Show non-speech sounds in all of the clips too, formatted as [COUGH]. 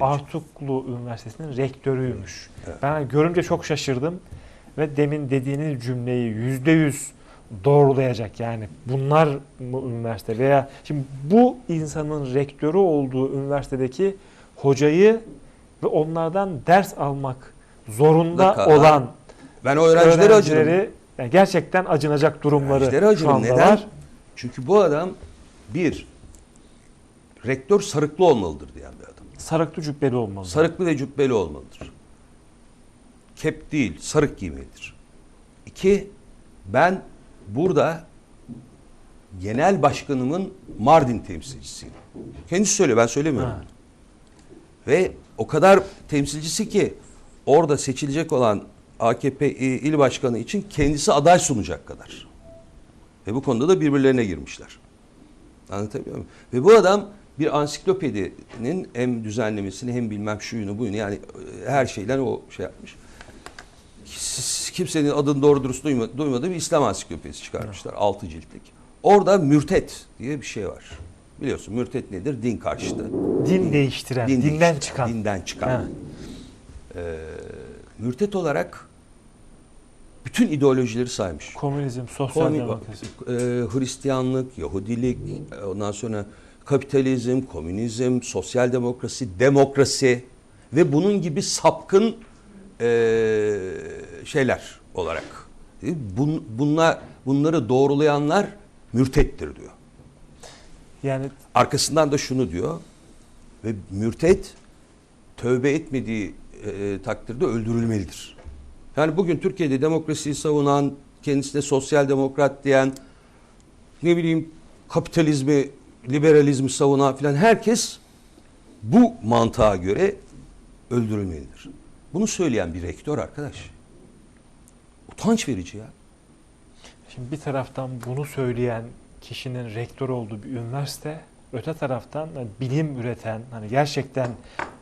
Artuklu Üniversitesi'nin rektörüymüş. Ben görünce çok şaşırdım ve demin dediğiniz cümleyi yüzde yüz doğrulayacak yani bunlar mı üniversite veya şimdi bu insanın rektörü olduğu üniversitedeki hocayı ve onlardan ders almak zorunda Mutlaka. olan Ben o öğrencileri acırım. öğrencileri yani gerçekten acınacak durumları Öğrencileri şu acırım. anda Neden? var. Çünkü bu adam bir rektör sarıklı olmalıdır diyen bir adam. Sarıklı cübbeli olmalı. Sarıklı ve cübbeli olmalıdır. Kep değil, sarık giymelidir. İki, ben burada genel başkanımın Mardin temsilcisiyim. Kendisi söylüyor, ben söylemiyorum. Ha. Ve o kadar temsilcisi ki orada seçilecek olan AKP il başkanı için kendisi aday sunacak kadar. Ve bu konuda da birbirlerine girmişler. Anlatabiliyor muyum? Ve bu adam bir ansiklopedinin hem düzenlemesini hem bilmem şuyunu buyunu yani e, her şeyden o şey yapmış. Kimsenin adını doğru dürüst duyma- duymadığı bir İslam ansiklopedisi çıkarmışlar. Altı ciltlik. Orada mürtet diye bir şey var. Biliyorsun mürtet nedir? Din karşıtı. Din değiştiren, Din dinden değiştiren, çıkan. Dinden çıkan. Ha. Ee, mürtet olarak bütün ideolojileri saymış. Komünizm, sosyal demokrasi. e, Hristiyanlık, Yahudilik, ondan sonra kapitalizm, komünizm, sosyal demokrasi, demokrasi ve bunun gibi sapkın e, şeyler olarak. E, Bun, bunlar, bunları doğrulayanlar mürtettir diyor. Yani Arkasından da şunu diyor ve mürtet tövbe etmediği e, takdirde öldürülmelidir. Yani bugün Türkiye'de demokrasiyi savunan, kendisine sosyal demokrat diyen, ne bileyim kapitalizmi, liberalizmi savunan filan herkes bu mantığa göre öldürülmelidir. Bunu söyleyen bir rektör arkadaş. Utanç verici ya. Şimdi bir taraftan bunu söyleyen kişinin rektör olduğu bir üniversite, öte taraftan hani bilim üreten, hani gerçekten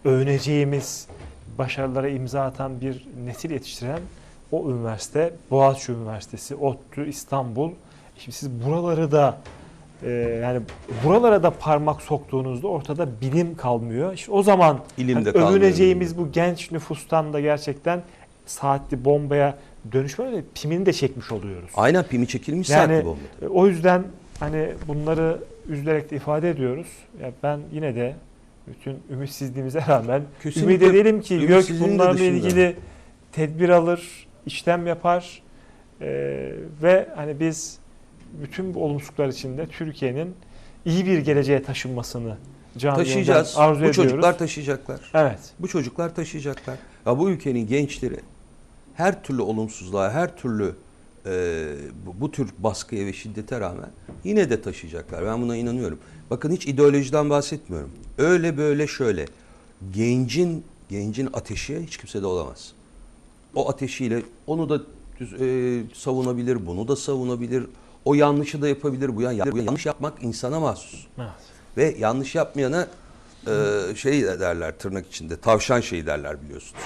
övüneceğimiz başarılara imza atan bir nesil yetiştiren o üniversite, Boğaziçi Üniversitesi, ODTÜ, İstanbul. Şimdi siz buraları da yani buralara da parmak soktuğunuzda ortada bilim kalmıyor. İşte o zaman İlim de kalmıyor. övüneceğimiz bu genç nüfustan da gerçekten saatli bombaya dönüşme ve pimini de çekmiş oluyoruz. Aynen pimi çekilmiş Yani saatli bomba. e, o yüzden hani bunları üzülerek de ifade ediyoruz. Ya ben yine de bütün ümitsizliğimize [LAUGHS] rağmen Kesinlikle ümit edelim ki de bunlarla ilgili tedbir alır, işlem yapar e, ve hani biz bütün bu olumsuzluklar içinde Türkiye'nin iyi bir geleceğe taşınmasını canı Taşıyacağız. arzu Bu ediyoruz. çocuklar taşıyacaklar. evet. Bu çocuklar taşıyacaklar. Ya bu ülkenin gençleri her türlü olumsuzluğa, her türlü e, bu, bu tür baskıya ve şiddete rağmen yine de taşıyacaklar. Ben buna inanıyorum. Bakın hiç ideolojiden bahsetmiyorum. Öyle böyle şöyle. Gencin gencin ateşi hiç kimsede olamaz. O ateşiyle onu da e, savunabilir, bunu da savunabilir. O yanlışı da yapabilir. Bu yan- yanlış yapmak insana mahsus. evet. Ve yanlış yapmayana e, şey derler tırnak içinde tavşan şeyi derler biliyorsunuz.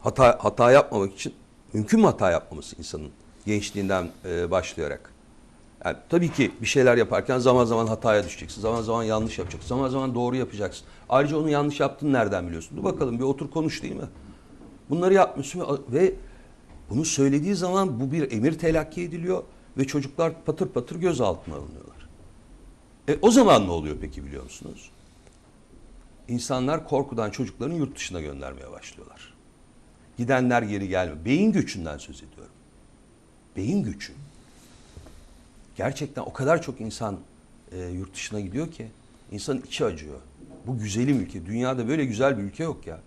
Hata hata yapmamak için mümkün mü hata yapmaması insanın gençliğinden e, başlayarak? Yani tabii ki bir şeyler yaparken zaman zaman hataya düşeceksin. Zaman zaman yanlış yapacaksın. Zaman zaman doğru yapacaksın. Ayrıca onu yanlış yaptığını nereden biliyorsun? Dur bakalım bir otur konuş değil mi? Bunları yapmıyorsun ve bunu söylediği zaman bu bir emir telakki ediliyor ve çocuklar patır patır gözaltına alınıyorlar. E, o zaman ne oluyor peki biliyor musunuz? İnsanlar korkudan çocuklarını yurt dışına göndermeye başlıyorlar. Gidenler geri gelmiyor. Beyin göçünden söz ediyorum. Beyin göçü. Gerçekten o kadar çok insan e, yurt dışına gidiyor ki insanın içi acıyor. Bu güzelim ülke. Dünyada böyle güzel bir ülke yok ya.